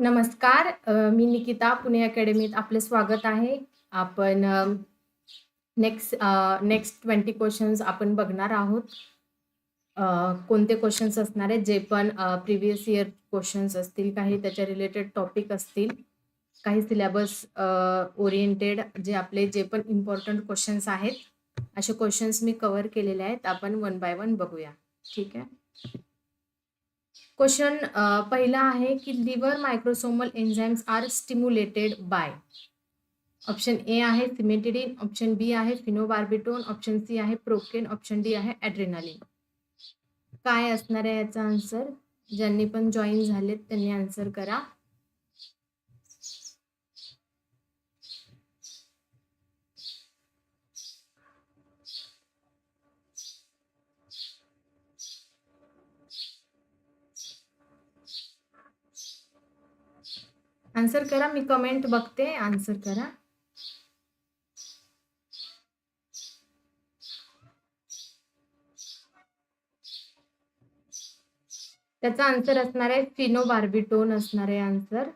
नमस्कार. मी निकिता पुणे अकॅडमीत आपलं स्वागत आहे. आपण नेक्स्ट नेक्स्ट ट्वेंटी क्वेश्चन्स आपण बघणार आहोत. कोणते क्वेश्चन्स असणार आहेत, जे पण प्रिव्हियस इयर क्वेश्चन्स असतील, काही त्याच्या रिलेटेड टॉपिक असतील, काही सिलेबस ओरिएंटेड जे आपले जे पण इम्पॉर्टंट क्वेश्चन्स आहेत, असे क्वेश्चन्स मी कवर केलेले आहेत. आपण वन बाय वन बघूया. ठीक आहे. क्वेश्चन पहिला आहे की liver microsomal enzymes are stimulated by option A आहे सिमेटिडिन ऑप्शन बी आहे फिनोबार्बिटोन ऑप्शन सी आहे प्रोकेन ऑप्शन डी आहे ॲड्रेनालिन काय असणार आहे याचा आन्सर ज्यांनी पण जॉईन झालेत त्यांनी आन्सर करा. आन्सर करा मी कमेंट बघते. आन्सर करा. त्याचा आन्सर असणार आहे फिनोबार्बिटोन असणार आहे आन्सर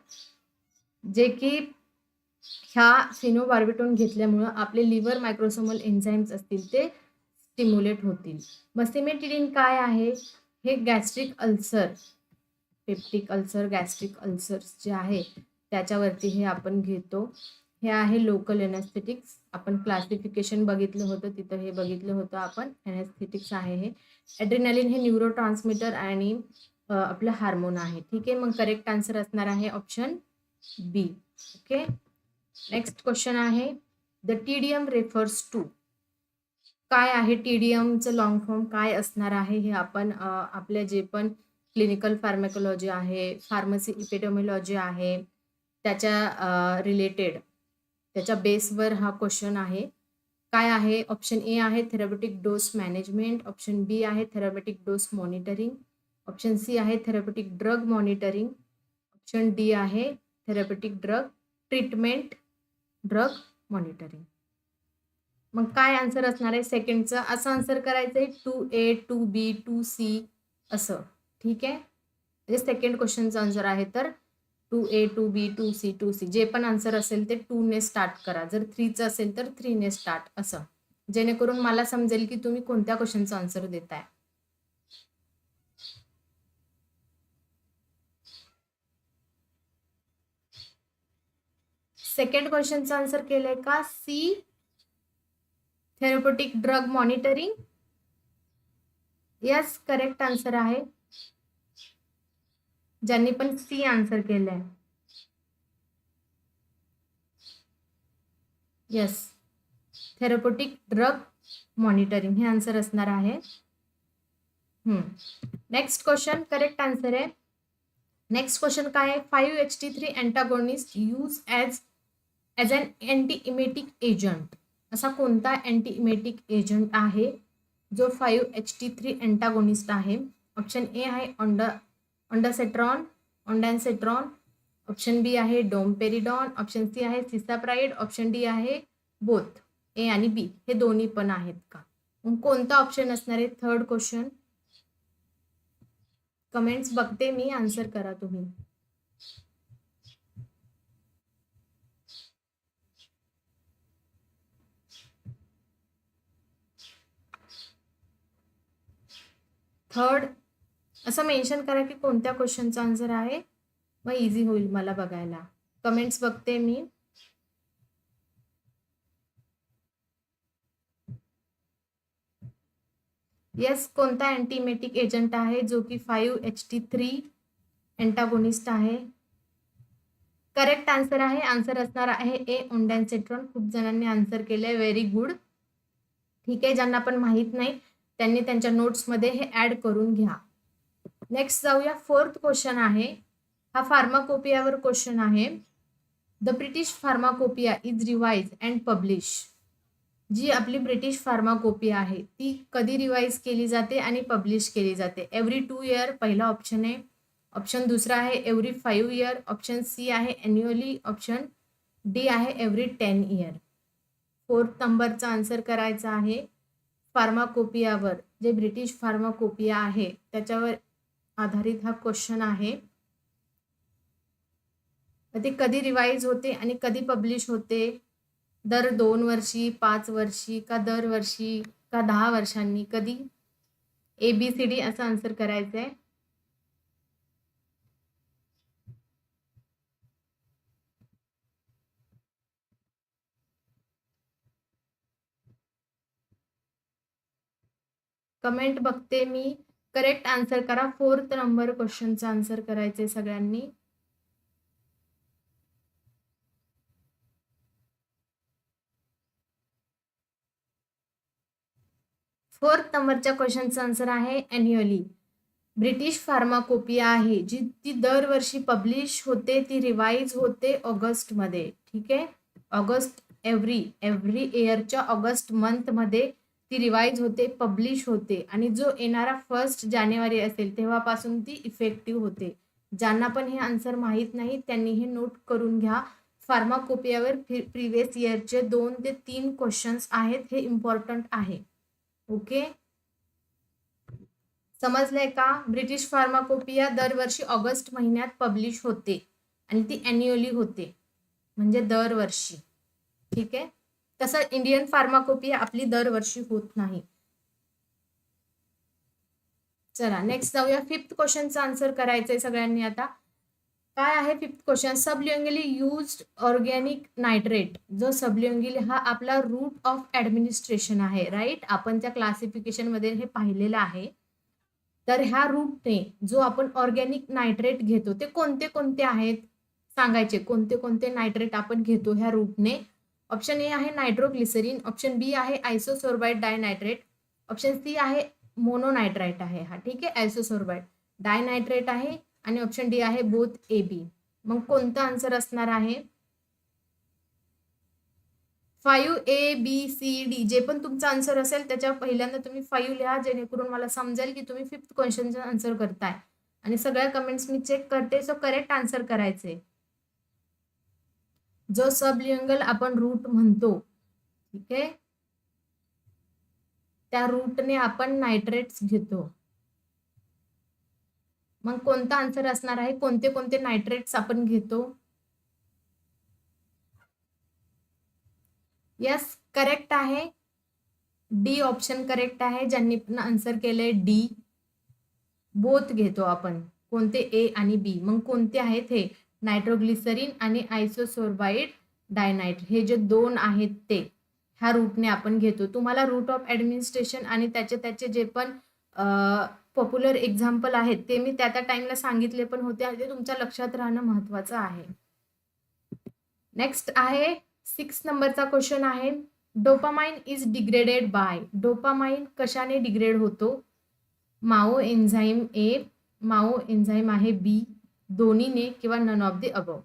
जे की ह्या फिनोबार्बिटोन घेतल्यामुळं आपले लिव्हर मायक्रोसोमल एन्झाईम्स असतील ते स्टिम्युलेट होतील. मग सिमेटिडिन काय आहे? हे gastric ulcer peptic ulcer gastric ulcers जे आहे त्याच्यावरती हे आपण घेतो. हे आहे लोकल एनेस्थेटिक्स आपण क्लासिफिकेशन बघितलं होतं तिथं हे बघितलं होतं आपण. एनेस्थेटिक्स आहे हे. ॲड्रिनॅलिन हे न्यूरो ट्रान्समीटर आणि आपलं हार्मोन आहे. ठीक आहे? मग करेक्ट आन्सर असणार आहे option B okay next question आहे द टीडीएम रेफर्स टू काय आहे टीडीएमचं लॉंग फॉर्म काय असणार आहे हे आपण आपल्या जे पण क्लिनिकल फार्मॅकोलॉजी आहे फार्मसी इपिडेमॉलॉजी आहे त्याच्या रिलेटेड त्याच्या बेसवर हा क्वेश्चन आहे. काय आहे? ऑप्शन ए आहे therapeutic dose management option B आहे therapeutic dose monitoring option C आहे therapeutic drug monitoring option D आहे therapeutic drug treatment drug monitoring मग काय आन्सर असणार आहे? सेकंडचं असं आन्सर करायचं आहे two A two B two C असं. ठीक आहे? म्हणजे सेकंड क्वेश्चनचं आन्सर आहे तर two A two B two C two C. जे पण आन्सर असेल ते टूने स्टार्ट करा. जर थ्रीचं असेल तर थ्रीने स्टार्ट असं. जेणेकरून मला समजेल की तुम्ही कोणत्या क्वेश्चनचं आन्सर देताय. सेकंड क्वेश्चनचं आन्सर केलंय का? C therapeutic drug monitoring yes correct answer आहे. ज्यांनी पण सी आन्सर केलंय. येस थेरपोटिक ड्रग मॉनिटरिंग हे आन्सर असणार आहे. नेक्स्ट क्वेश्चन करेक्ट आन्सर आहे. नेक्स्ट क्वेश्चन काय आहे? Five H T three antagonist use as as an anti emetic agent असा कोणता अँटी इमेटिक एजंट आहे? जो five H T three antagonist आहे. ऑप्शन ए आहे ऑन्डा ऑन्डासेट्रॉन ऑन्डॅनसेट्रॉन ऑप्शन बी आहे डोमपेरिडॉन ऑप्शन सी आहे सिसाप्राईड ऑप्शन डी आहे बोथ ए आणि बी. हे दोन्ही पण आहेत का? मग कोणता ऑप्शन असणार आहे? थर्ड क्वेश्चन कमेंट्स बघते मी आन्सर करा तुम्ही. थर्ड असं मेन्शन करा की कोणत्या क्वेश्चनचा आन्सर आहे. मग इझी होईल मला बघायला. कमेंट्स बघते मी. येस कोणता अँटीमेटिक एजंट आहे जो की five H T three antagonist आहे? करेक्ट आन्सर आहे. आन्सर असणार आहे ए ओंडॅनसेट्रॉन खूप जणांनी आन्सर केले व्हेरी गुड ठीक आहे ज्यांना पण माहीत नाही त्यांनी त्यांच्या नोट्समध्ये हे ॲड करून घ्या. नेक्स्ट जाऊया फोर्थ क्वेश्चन आहे. हा फार्माकोपियावर क्वेश्चन आहे. The British pharmacopoeia is revise and publish जी आपली ब्रिटिश फार्माकोपिया आहे ती कधी रिवाईज केली जाते आणि पब्लिश केली जाते? एव्हरी टू इयर पहिला ऑप्शन आहे. ऑप्शन दुसरा आहे every five year option C आहे ॲन्युअली ऑप्शन डी आहे एव्हरी टेन इयर फोर्थ नंबरचा आन्सर करायचा आहे. फार्माकोपियावर जे ब्रिटिश फार्माकोपिया आहे त्याच्यावर आधारित हा क्वेश्चन आहे. ते कधी रिवाईज होते आणि कधी पब्लिश होते? दर दोन वर्षी पाच वर्षी का दर वर्षी का दहा वर्षांनी? कधी? ए बी सी डी असं आन्सर करायचं आहे कमेंट बघते मी. करेक्ट आन्सर करा. फोर्थ नंबर क्वेश्चनचा आन्सर करायचे सगळ्यांनी. फोर्थ नंबरच्या क्वेश्चनचा आन्सर आहे अॅन्युअली ब्रिटिश फार्माकोपिया आहे. जी ती दरवर्षी पब्लिश होते ती रिवाईज होते ऑगस्टमध्ये. ठीक आहे? ऑगस्ट एव्हरी एव्हरी इयरच्या ऑगस्ट मंथमध्ये ती रिवाईज होते पब्लिश होते आणि जो येणारा फर्स्ट जानेवारी असेल तेव्हापासून ती इफेक्टिव्ह होते. ज्यांना पण हे आन्सर माहीत नाही त्यांनी हे नोट करून घ्या. फार्माकोपियावर प्रिव्हियस इयरचे दोन ते तीन क्वेश्चन्स आहेत हे इम्पॉर्टंट आहे. ओके समजलंय का? ब्रिटिश फार्माकोपिया दरवर्षी ऑगस्ट महिन्यात पब्लिश होते आणि ती अॅन्युअली होते. म्हणजे दरवर्षी. ठीक आहे? तसं इंडियन फार्माकोपिया आपली दरवर्षी होत नाही. चला नेक्स्ट जाऊया. फिफ्थ क्वेश्चनचा आन्सर करायचंय सगळ्यांनी आता. काय आहे fifth question sublingually use organic nitrate जो सबलिंगली हा आपला रूट ऑफ ऍडमिनिस्ट्रेशन आहे राईट आपण त्या क्लासिफिकेशनमध्ये हे पाहिलेलं आहे. तर ह्या रूटने जो आपण ऑर्गॅनिक नायट्रेट घेतो ते कोणते कोणते आहेत? सांगायचे कोणते कोणते नायट्रेट आपण घेतो ह्या रूटने ऑप्शन ए आहे नायट्रोग्लिसरीन ऑप्शन बी आहे आयसोसोर्बाईट डायनायट्रेट ऑप्शन सी आहे मोनोनायट्राईट आहे हा ठीक आहे? आयसोसोर्बाईट डायनायट्रेट आहे आणि ऑप्शन डी आहे बोथ ए बी. मग कोणतं आन्सर असणार आहे? Five A B C D जे पण तुमचा आन्सर असेल त्याच्या पहिल्यांदा तुम्ही फाईव्ह लिहा जेणेकरून मला समजेल की तुम्ही फिफ्थ क्वेश्चनचा आन्सर करताय. आणि सगळ्या कमेंट्स मी चेक करते सो करेक्ट आन्सर करायचे. जो सबलिंगल आपण रूट म्हणतो. ठीक आहे? त्या रूटने आपण नायट्रेट्स घेतो. मग कोणता आन्सर असणार आहे? कोणते कोणते नायट्रेट्स आपण घेतो? यस करेक्ट आहे. डी ऑप्शन करेक्ट आहे. ज्यांनी पण आन्सर केलंय डी. बोथ घेतो आपण. कोणते ए आणि बी. मग कोणते आहेत हे? नायट्रोग्लिसरीन आणि आयसोसोर्बाईड डायनाइट. हे जे दोन आहेत ते ह्या रूटने आपण घेतो. तुम्हाला रूट ऑफ ॲडमिनिस्ट्रेशन आणि त्याचे त्याचे जे पण पॉप्युलर एक्झाम्पल आहेत ते मी त्या त्या टाईमला सांगितले पण होते. ते तुमच्या लक्षात राहणं महत्वाचं आहे. नेक्स्ट आहे सिक्स नंबरचा क्वेश्चन आहे. Dopamine is degraded by dopamine कशाने डिग्रेड होतो? माओ एन्झाईम ए माओ एन्झाईम आहे बी दोन्हीने किंवा नन ऑफ द अबव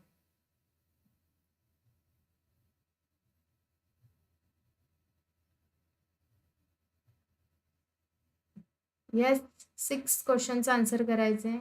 या सिक्स क्वेश्चनचा आन्सर करायचं.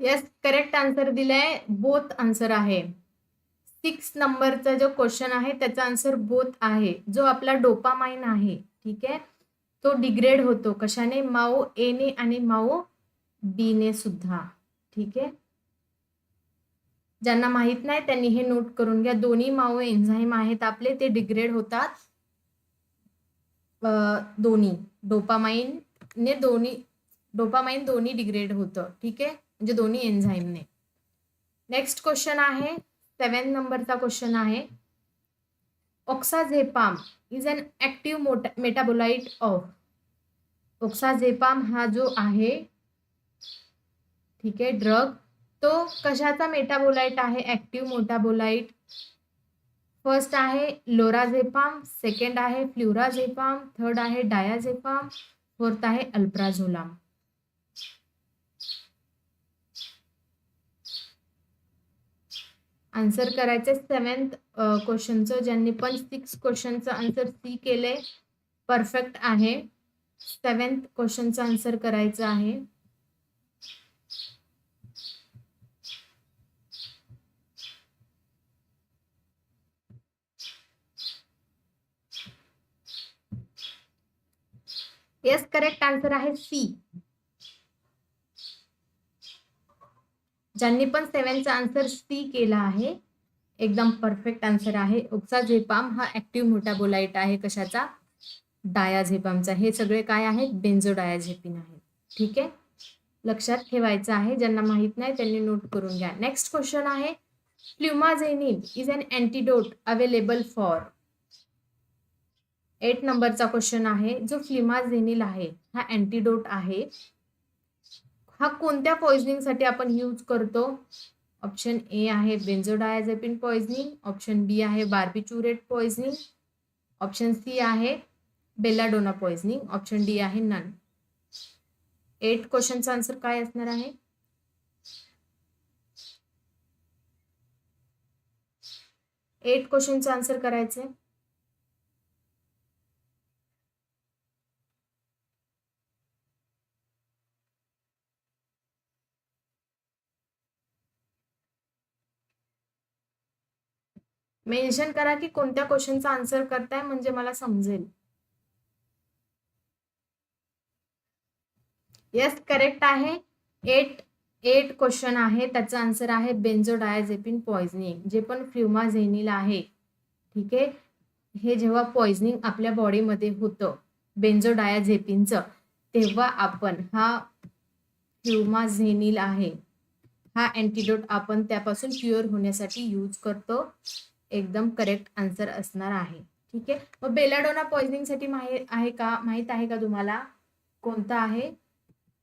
येस करेक्ट आन्सर दिलाय. बोथ आन्सर आहे. सिक्स नंबरचा जो क्वेश्चन आहे त्याचा आन्सर बोथ आहे. जो आपला डोपामाइन आहे ठीक आहे? तो डिग्रेड होतो. कशाने? माओ एने आणि माओ बीने सुद्धा ठीक आहे? ज्यांना माहीत नाही त्यांनी हे नोट करून घ्या. दोन्ही माओ एन्झाईम आहेत आपले ते डिग्रेड होतात. दोन्ही. डोपामाइन ने दोन्ही डोपामाइन दोन्ही डिग्रेड होतं ठीक आहे? म्हणजे दोन्ही एन्झाईमने नेक्स्ट क्वेश्चन आहे सेवन नंबरचा क्वेश्चन आहे. Oxazepam is an active metabolite of oxazepam हा जो आहे, ठीक आहे ड्रग तो कशाचा मेटाबोलाइट आहे? ॲक्टिव्ह मोटाबोलाइट फ़र्स्ट आहे लोराझेपाम सेकंड आहे फ्ल्युराझेपाम थर्ड आहे डायाझेपाम फोर्थ आहे अल्प्राझोलाम आन्सर करायचे सेवेंथ सेवन्थ क्वेश्चनचं ज्यांनी पण सिक्स क्वेश्चनचं आन्सर सी केले परफेक्ट आहे. सेवन्थ क्वेश्चनचं आन्सर करायचं आहे. येस करेक्ट आन्सर आहे सी ज्यांनी पण सेव्हनचा आन्सर सी केला आहे. एकदम परफेक्ट आन्सर आहे. ओक्साझेपाम हा ऍक्टिव्ह मोठा बोलाईट आहे कशाचा? डायाझेपामचा. हे सगळे काय आहेत? बेन्झोडायाझेपिन आहेत. ठीक आहे? लक्षात ठेवायचं आहे. ज्यांना माहीत नाही त्यांनी नोट करून घ्या. नेक्स्ट क्वेश्चन आहे. Flumazenil is an antidote available for eight नंबरचा क्वेश्चन आहे. जो फ्लिमाझेनिल आहे हा अँटीडोट आहे. हा कोणत्या पॉइझनिंगसाठी आपण यूज करतो? ऑप्शन ए आहे बेन्झोडायझेपिन पॉइझनिंग ऑप्शन बी आहे बार्बिच्युरेट पॉइझनिंग ऑप्शन सी आहे बेलाडोना पॉइझनिंग ऑप्शन डी आहे नन एट क्वेश्चनचा आन्सर काय असणार आहे? एट क्वेश्चनचा आन्सर करायचे मेन्शन करा की कोणत्या क्वेश्चनचा आन्सर करताय म्हणजे मला समजेल. येस करेक्ट आहे. एट एट क्वेश्चन आहे. त्याचा आन्सर आहे बेन्झोडायझेपिन पॉइझनिंग जे पण फ्युमाझेनिल आहे. ठीक आहे? हे जेव्हा पॉइझनिंग आपल्या बॉडीमध्ये होतं बेन्झोडायाझेपिनचं तेव्हा आपण हा फ्युमाझेनिल आहे. हा अँटीडोट आपण त्यापासून प्युअर होण्यासाठी यूज करतो. एकदम करेक्ट आन्सर असणार आहे. ठीक? आहे मग बेलाडोना पॉइझनिंगसाठी माहीत आहे का? माहीत आहे का तुम्हाला? कोणता आहे?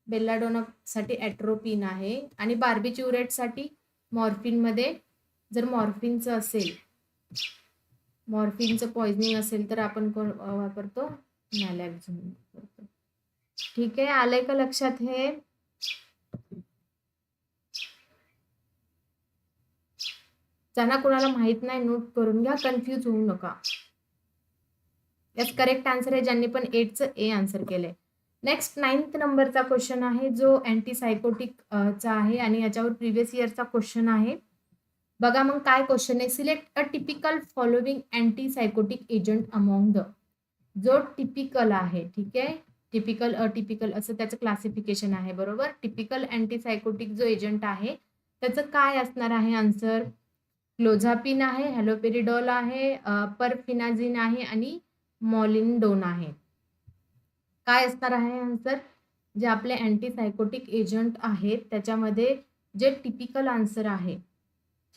बेलाडोनासाठी ॲट्रोपिन आहे. आणि बार्बिच्युरेटसाठी मॉर्फिनमध्ये जर मॉर्फिनचं असेल मॉर्फिनचं पॉइझनिंग असेल तर आपण कोण वापरतो? नॅलॅक्झोन वापरतो. ठीक? आहे आलंय का लक्षात हे? ज्यांना कोणाला माहीत नाही नोट करून घ्या कन्फ्यूज होऊ नका. यात करेक्ट आन्सर आहे. ज्यांनी पण एटचं ए आन्सर केलंय. नेक्स्ट नाईन्थ नंबरचा क्वेश्चन आहे जो अँटीसायकोटिक चा आहे आणि याच्यावर प्रिव्हियस इयरचा क्वेश्चन आहे. बघा मग काय क्वेश्चन आहे. Select a typical following antipsychotic agent among the जो टिपिकल आहे ठीक आहे? टिपिकल अटिपिकल असं त्याचं क्लासिफिकेशन आहे बरोबर? टिपिकल अँटीसायकोटिक जो एजंट आहे त्याचं काय असणार आहे? आन्सर क्लोझापिन आहे हॅलोपेरिडॉल आहे परफिनाझिन आहे आणि मॉलिनडोन आहे. काय असणार आहे आन्सर जे आपले अँटीसायकोटिक एजंट आहेत त्याच्यामध्ये जे टिपिकल आन्सर आहे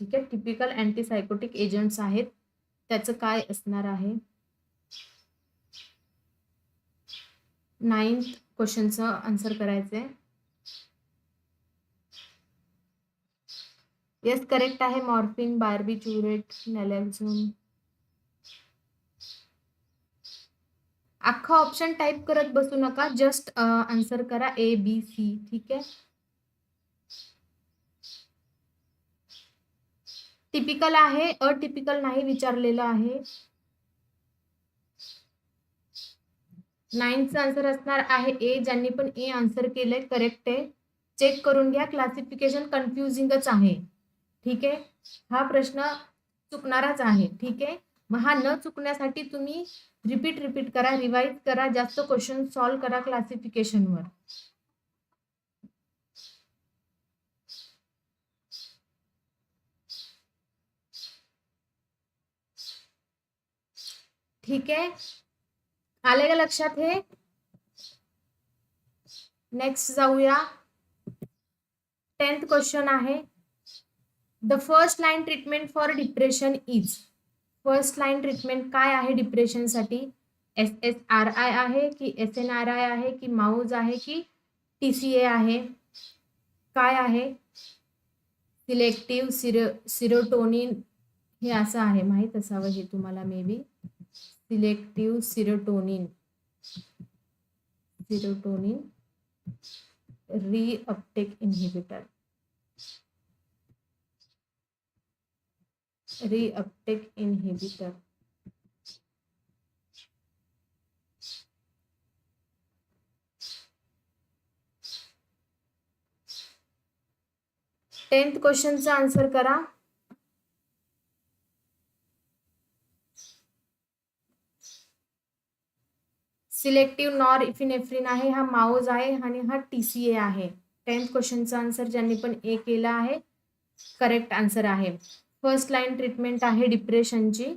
ठीक आहे? टिपिकल अँटीसायकोटिक एजंट्स आहेत त्याचं काय असणार आहे? नाईन्थ क्वेश्चनचं आन्सर करायचं आहे येस करेक्ट आहे. मॉर्फिन बार्बिच्युरेट नॅलेक्झोन अख्खा ऑप्शन टाईप करत बसू नका. जस्ट आन्सर करा ए बी सी ठीक आहे? टिपिकल आहे अटिपिकल नाही विचारलेलं आहे. नाईनचा आन्सर असणार आहे ए ज्यांनी पण ए आन्सर केलंय करेक्ट आहे. चेक करून घ्या. क्लासिफिकेशन कन्फ्युजिंगच आहे. ठीक आहे? हा प्रश्न चुकणाराच आहे. ठीक आहे? मग हा न चुकण्यासाठी तुम्ही रिपीट रिपीट करा रिवाईज करा जास्त क्वेश्चन सॉल्व करा क्लासिफिकेशनवर ठीक आहे? आले का लक्षात हे? नेक्स्ट जाऊया. टेन्थ क्वेश्चन आहे. The first line treatment for depression is first line treatment काय आहे डिप्रेशनसाठी एस एस आर आय आहे की एस एन आर आय आहे की माऊज आहे की टी सी ए आहे? काय आहे? सिलेक्टिव्ह सिरो सिरोटोनिन हे असं आहे माहीत असावं हे तुम्हाला maybe selective serotonin serotonin reuptake inhibitor reuptake inhibitor. Tenth क्वेश्चनचा answer करा. सिलेक्टिव्ह नॉर इफिनेफ्रिन आहे, हा माओज आणि हा टी सी ए आहे. टेन्थ क्वेश्चनचा आन्सर ज्यांनी पण ए आहे करेक्ट आन्सर आहे. फर्स्ट लाईन ट्रीटमेंट आहे डिप्रेशनची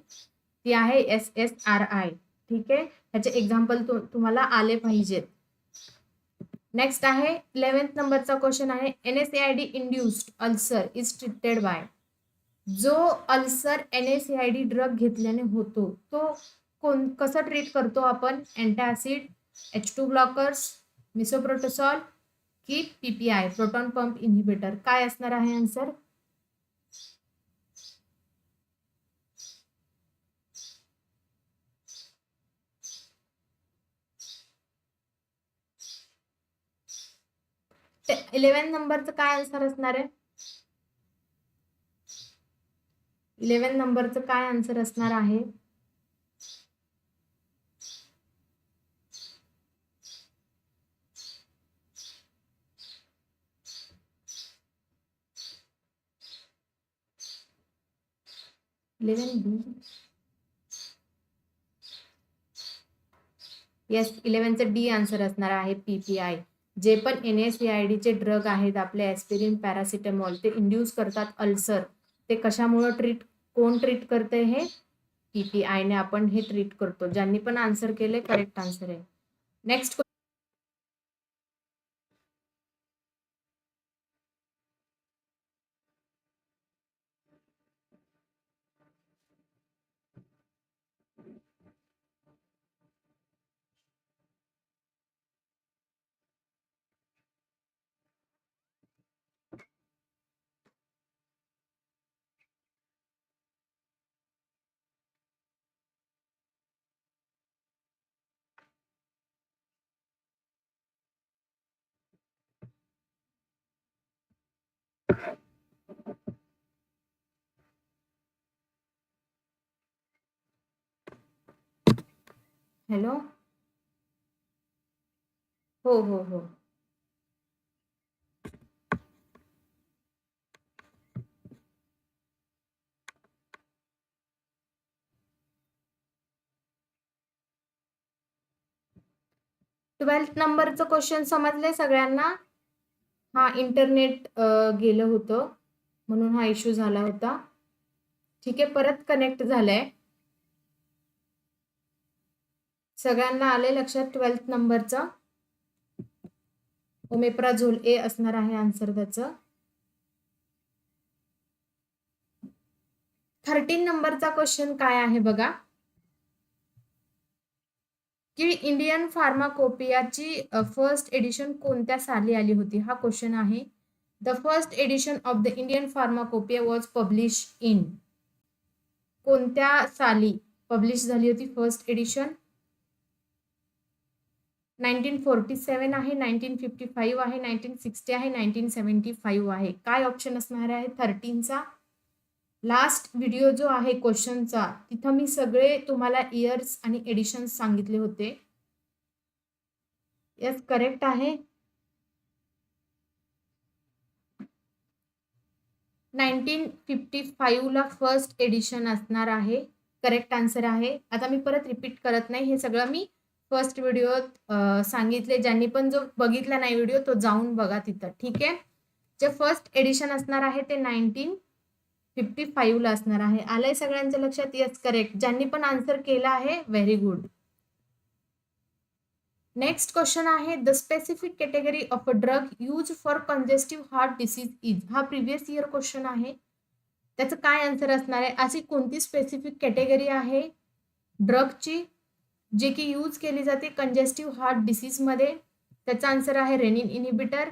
ती आहे एस एस आर आय. ठीक आहे? ह्याचे एक्झाम्पल तुम्हाला आले पाहिजेत नेक्स्ट आहे इलेव्हन्थ नंबरचा क्वेश्चन आहे N S A I D induced ulcer is treated by जो ulcer N S A I D drug घेतल्याने होतो तो कोण कसं ट्रीट करतो आपण? Antacid H two blockers misoprostol की P P I proton pump inhibitor काय असणार आहे आन्सर इलेव्हन नंबरचं काय आन्सर असणार आहे? इलेव्हन नंबरचं काय आन्सर असणार आहे? इलेवन बी येस इलेव्हनचं डी आन्सर असणार आहे पी पी आय जे पण एन एस सी आय डीचे ड्रग आहेत आपले ॲस्पिरिन पॅरासिटेमॉल ते इंड्यूस करतात अल्सर ते कशामुळं ट्रीट कोण ट्रीट करते हे? पी पी आयने आपण हे ट्रीट करतो. ज्यांनी पण आन्सर केले करेक्ट आन्सर आहे. Next hello? हो हो हो. ट्वेल्थ नंबरचं क्वेश्चन समजले सगळ्यांना? हा इंटरनेट गेलं होतं. म्हणून हा इश्यू झाला होता. ठीक आहे परत कनेक्ट झालाय. सगळ्यांना आले लक्षात ट्वेल्थ नंबरचं. ओमेप्राझोल ए असणार आहे आन्सर त्याचं. थर्टीन नंबरचा क्वेश्चन काय आहे बघा. की इंडियन फार्माकोपियाची फर्स्ट एडिशन कोणत्या साली आली होती? हा क्वेश्चन आहे. The first edition of the Indian pharmacopoeia was publish in कोणत्या साली पब्लिश झाली होती first edition nineteen forty seven आहे नाईन्टीन फिफ्टी फाईव्ह आहे नाईन्टीन सिक्स्टी आहे नाईन्टीन सेवन्टी फाईव्ह आहे. काय ऑप्शन असणार आहे? थर्टीनचा लास्ट व्हिडिओ जो आहे क्वेश्चनचा तिथं मी सगळे तुम्हाला इयर्स आणि एडिशन्स सांगितले होते. यस करेक्ट आहे. नाईन्टीन फिफ्टी फाईव्हला फर्स्ट एडिशन असणार आहे. करेक्ट आन्सर आहे. आता मी परत रिपीट करत नाही. हे सगळं मी फर्स्ट व्हिडिओत सांगितले. ज्यांनी पण जो बघितला नाही व्हिडिओ तो जाऊन बघा तिथं. ठीक आहे? जे फर्स्ट एडिशन असणार आहे ते नाईन्टीन फिफ्टी फाईव्हला असणार आहे. आलंय सगळ्यांच्या लक्षात? येस करेक्ट ज्यांनी पण आन्सर केला आहे व्हेरी गुड नेक्स्ट क्वेश्चन आहे the specific category of a drug use for congestive heart disease is हा प्रिव्हियस इयर क्वेश्चन आहे. त्याचं काय आन्सर असणार आहे? अशी कोणती स्पेसिफिक कॅटेगरी आहे? ड्रगची जे की यूज केली जाते कंजेस्टिव्ह हार्ट डिसीजमध्ये त्याचा आन्सर आहे रेनिन इनिबिटर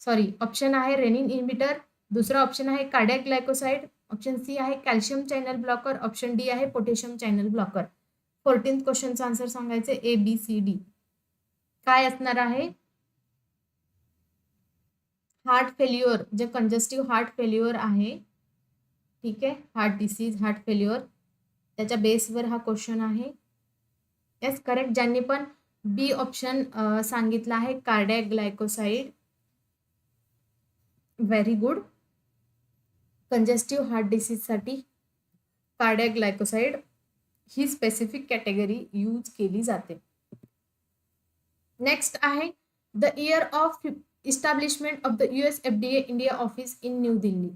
सॉरी ऑप्शन आहे रेनिन इनिबिटर दुसरा ऑप्शन आहे कार्डिया ग्लायकोसाइड ऑप्शन सी आहे calcium channel blocker option D आहे पोटॅशियम चॅनल ब्लॉकर फोर्टीन्थ क्वेश्चनचा आन्सर सांगायचं ए बी सी डी काय असणार आहे? हार्ट फेल्युअर जे कंजेस्टिव्ह हार्ट फेल्युअर आहे. ठीक आहे? हार्ट डिसीज हार्ट फेल्युअर त्याच्या बेसवर हा क्वेश्चन आहे. येस करेक्ट ज्यांनी पण बी ऑप्शन सांगितलं आहे cardiac glycoside very good congestive heart डिसीजसाठी cardiac glycoside ही स्पेसिफिक कॅटेगरी यूज केली जाते. नेक्स्ट आहे the year of establishment of the US F D A India office in new Delhi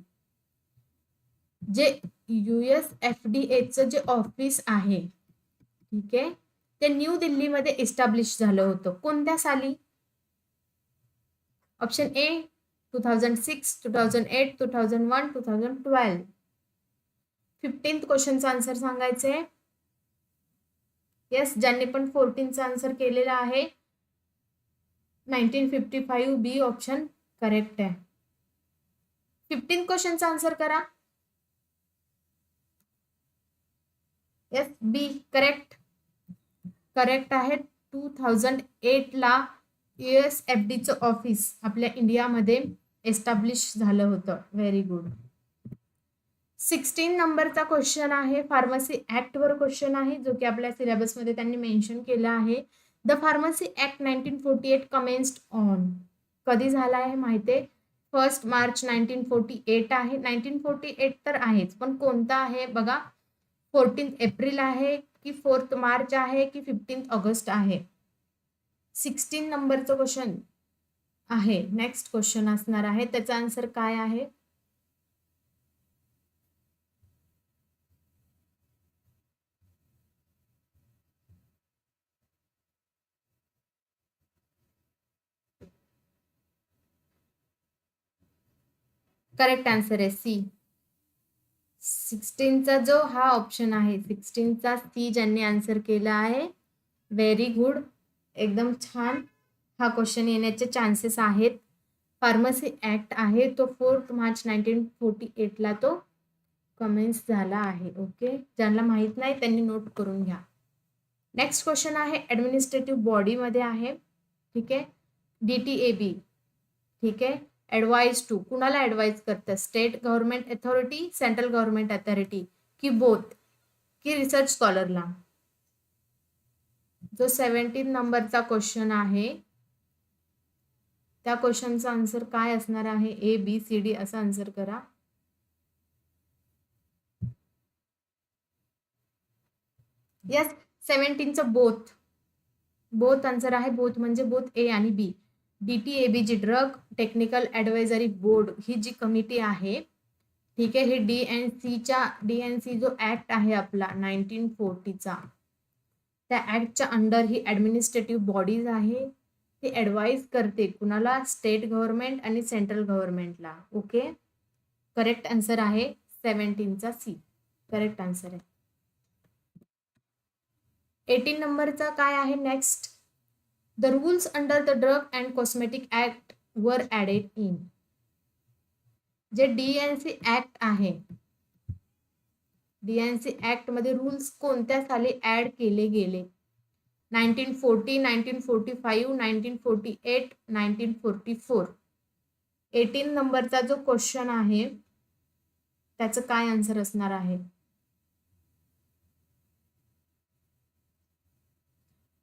जे युएस एफ डी एचं जे office आहे ठीक आहे? ते न्यू दिल्लीमध्ये इस्टॅब्लिश झालं होतं. कोणत्या साली? Option A two thousand six two thousand eight two thousand one two thousand twelve fifteenth क्वेश्चनचा answer सांगायचे. येस ज्यांनी पण फोर्टीनचा आन्सर केलेला आहे nineteen fifty five B option correct आहे. फिफ्टीन क्वेश्चनचा आन्सर करा. येस बी करेक्ट करेक्ट आहे. टू थाउजंड एटला यू एस एफ डीचं ऑफिस आपल्या इंडियामध्ये एस्टॅब्लिश झालं होतं. व्हेरी गुड सिक्स्टीन नंबरचा क्वेश्चन आहे. फार्मसी ॲक्टवर क्वेश्चन आहे जो की आपल्या सिलेबसमध्ये त्यांनी मेन्शन केला आहे. The pharmacy act nineteen forty eight commenced on कधी झाला आहे माहिती आहे first March nineteen forty eight आहे. नाईन्टीन फोर्टी एट तर आहेच पण कोणता आहे? बघा फोर्टीन एप्रिल आहे. की फोर्थ मार्च आहे की फिफ्टीन ऑगस्ट आहे? सिक्स्टीन नंबरचं क्वेश्चन आहे. नेक्स्ट क्वेश्चन असणार आहे. त्याचा आन्सर काय आहे? करेक्ट आन्सर आहे सी सिक्स्टीनचा जो हा ऑप्शन आहे सिक्स्टीनचा सी ज्यांनी आन्सर केला आहे व्हेरी गुड एकदम छान हा क्वेश्चन येण्याचे चान्सेस आहेत. फार्मसी ॲक्ट आहे तो फोर्थ मार्च नाईन्टीन फोर्टी एटला तो कमेंट्स झाला आहे ओके ज्यांना माहीत नाही त्यांनी नोट करून घ्या. नेक्स्ट क्वेश्चन आहे ॲडमिनिस्ट्रेटिव्ह बॉडीमध्ये आहे ठीक आहे? डी टी ए बी ठीक आहे? ॲडवाईज टू कुणाला ॲडवाईज करतं? State government authority central government authority की बोथ की रिसर्च स्कॉलरला जो सेवन्टीन नंबरचा क्वेश्चन आहे त्या क्वेश्चनचा आन्सर काय असणार आहे? ए बी सी डी असं आन्सर करा. यस सेवन्टीनचं बोथ बोथ आन्सर आहे बोथ म्हणजे बोथ ए आणि B D T A B G drug technical advisory board ही जी कमिटी आहे ठीक आहे हे डी एन सीच्या डी एन सी जो ॲक्ट आहे आपला नाईन्टीन फोर्टीचा त्या ॲक्टच्या अंडर ही ॲडमिनिस्ट्रेटिव्ह बॉडीज आहे. ती ॲडवाईज करते कुणाला? स्टेट गव्हर्नमेंट आणि सेंट्रल गव्हर्नमेंटला ओके करेक्ट आन्सर आहे सेवन्टीनचा सी करेक्ट आन्सर आहे. एटीन नंबरचा काय आहे next the rules under the drug and cosmetic act वर added इन जे डी एन सी ऍक्ट आहे डी एन सी ॲक्टमध्ये रूल्स कोणत्या साली ऍड केले गेले? Nineteen forty nineteen forty five nineteen forty eight nineteen forty four eighteen नंबरचा जो क्वेश्चन आहे त्याचं काय आन्सर असणार आहे?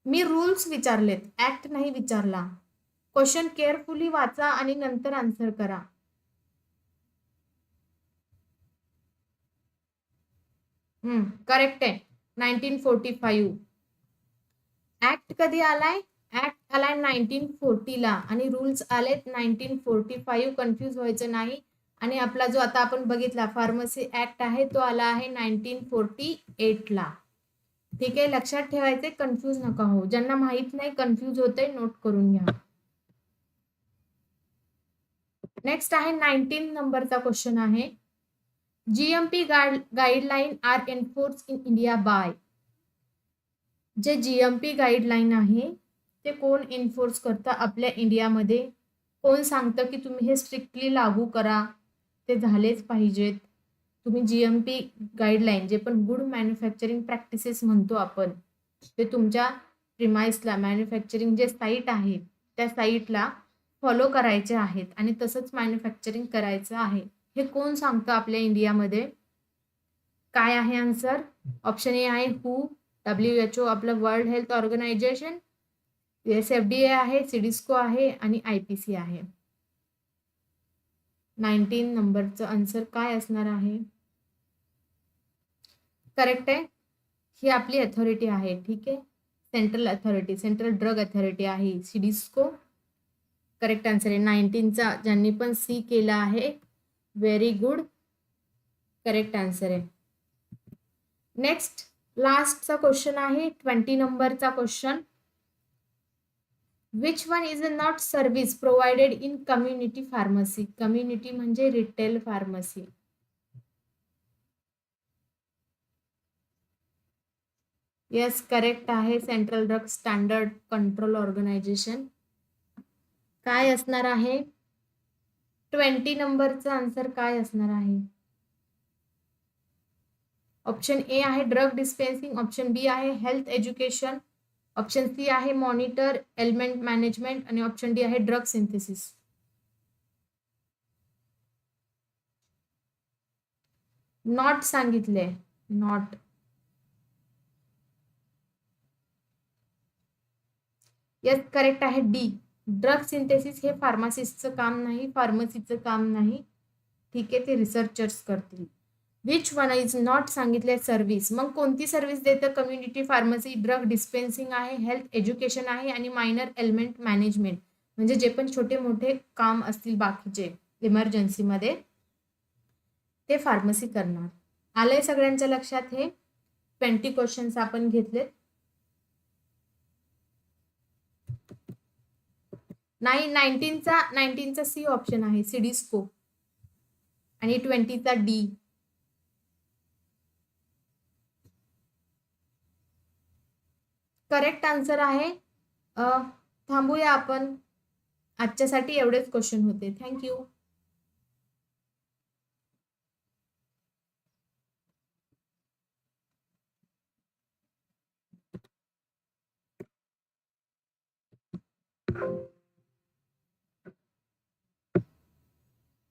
मी रूल्स विचारलेत. ऍक्ट नाही विचारला. क्वेश्चन केअरफुली वाचा आणि नंतर आन्सर करा. करेक्ट आहे. नाईन्टीन फोर्टी फाईव्ह ऍक्ट कधी आलाय? ऍक्ट आलाय नाईन्टीन फोर्टीला आणि रूल्स आलेत नाईन्टीन फोर्टी फाईव्ह कन्फ्यूज व्हायचं नाही. आणि आपला जो आता आपण बघितला फार्मसी ऍक्ट आहे तो आला आहे नाईन्टीन फोर्टी एटला ठीक आहे लक्षात ठेवायचे कन्फ्यूज नका हो ज्यांना माहीत नाही कन्फ्यूज होते नोट करून घ्या. नेक्स्ट आहे नाईन्टीन नंबरचा क्वेश्चन आहे. GMP guideline are enforce in India by जे जीएमपी गाईडलाईन आहे ते कोण एन्फोर्स करतं आपल्या इंडियामध्ये? कोण सांगतं की तुम्ही हे स्ट्रिक्टली लागू करा? ते झालेच पाहिजेत. तुम्ही जी एम पी गाईडलाईन जे पण गुड मॅन्युफॅक्चरिंग प्रॅक्टिसेस म्हणतो आपण ते तुमच्या प्रिमाइसला मॅन्युफॅक्चरिंग जे साईट आहे त्या साईटला फॉलो करायचे आहेत आणि तसंच मॅन्युफॅक्चरिंग करायचं आहे. हे कोण सांगतं आपल्या इंडियामध्ये? काय आहे आन्सर ऑप्शन ए आहे हू डब्ल्यू एच ओ आपलं world health organization S F D A आहे सिडिस्को आहे आणि आय पी सी आहे. नाईन्टीन नंबरचं आन्सर काय असणार आहे? करेक्ट आहे? ही आपली अथॉरिटी आहे ठीक आहे? Central authority central drug authority आहे सिडिस्को. करेक्ट आन्सर आहे. नाईन्टीनचा ज्यांनी पण सी केला आहे व्हेरी गुड. करेक्ट आन्सर आहे. नेक्स्ट लास्टचा क्वेश्चन आहे ट्वेंटी नंबरचा question. Which one is a not service provided in community pharmacy community म्हणजे रिटेल फार्मसी येस करेक्ट आहे. Central drug standard control organization काय असणार आहे? ट्वेंटी नंबरचा आन्सर काय असणार आहे? ऑप्शन ए आहे ड्रग डिस्पेन्सिंग ऑप्शन बी आहे हेल्थ एज्युकेशन ऑप्शन सी आहे मॉनिटर एलिमेंट मॅनेजमेंट आणि ऑप्शन डी आहे ड्रग सिंथेसिस. नॉट सांगितले नॉट. येस करेक्ट आहे डी. ड्रग सिंथेसिस हे फार्मासिस्टचं काम नाही फार्मसीचं काम नाही. ठीक आहे ते रिसर्चर्स करतील. विच वन इज नॉट सांगितले सर्व्हिस मग कोणती सर्व्हिस देतं? कम्युनिटी फार्मसी ड्रग डिस्पेन्सिंग आहे हेल्थ एज्युकेशन आहे आणि मायनर एलिमेंट मॅनेजमेंट म्हणजे जे पण छोटे मोठे काम असतील बाकीचे इमर्जन्सीमध्ये ते फार्मसी करणार. आलंय सगळ्यांच्या लक्षात हे? ट्वेंटी क्वेश्चन्स आपण घेतलेत. नाही नाईन्टीनचा नाईन्टीनचा सी ऑप्शन आहे सिडिस्को आणि ट्वेंटीचा डी करेक्ट आन्सर आहे. थांबूया आपण. आजच्यासाठी एवढेच क्वेश्चन होते. Thank you you.